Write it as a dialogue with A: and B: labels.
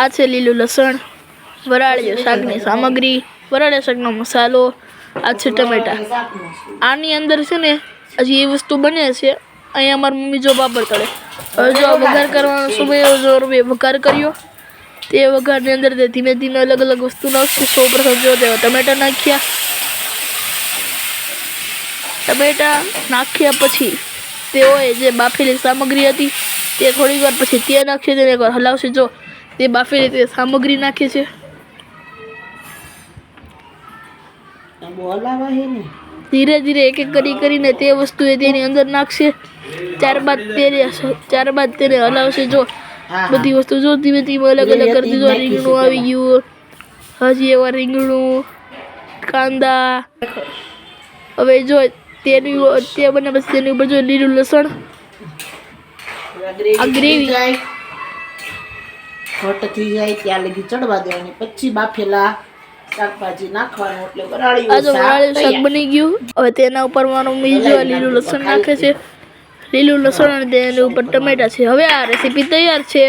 A: આ છે લીલું લસણ વરાળીયા શાકની સામગ્રી વરાળીયા શાકનો મસાલો આ છે ટમેટા આની અંદર છે ને હજી એ વસ્તુ બને છે અહીંયા અમારી મમ્મી જો પાપડ તળે હવે જો આ વઘાર કરવાનો સમય જો મેં વઘાર કર્યો તે વઘારની અંદર તે ધીમે ધીમે અલગ અલગ વસ્તુ નાખશે સૌ પ્રથમ જો તે ટમેટા નાખ્યા ટમેટા નાખ્યા પછી તેઓએ જે બાફેલી સામગ્રી હતી તે થોડી વાર પછી તે નાખશે તેને એકવાર હલાવશે જો તે બાફી તે સામગ્રી નાખે છે. ધીરે ધીરે એક એક કરી કરીને તે વસ્તુ એ તેની અંદર નાખશે. ત્યારબાદ તેને ત્યારબાદ તેને હલાવશે. જો બધી વસ્તુ જો ધીમે ધીમે અલગ અલગ કરી દીધું. રીંગણું આવી ગયું. હજી એવા રીંગણું કાંદા. હવે જો તેની તે બને પછી તેની ઉપર જો લીલું લસણ. આ
B: ગ્રેવી ઘટ થઈ જાય ત્યાં લગી ચડવા દેવાની. પછી બાફેલા શાકભાજી નાખવાનું એટલે વરાળીયું શાક.
A: બની ગયું. હવે તેના ઉપર મારો લીલું લસણ નાખે છે. લીલું લસણ અને તેની ઉપર ટમેટા છે. હવે આ રેસીપી તૈયાર છે.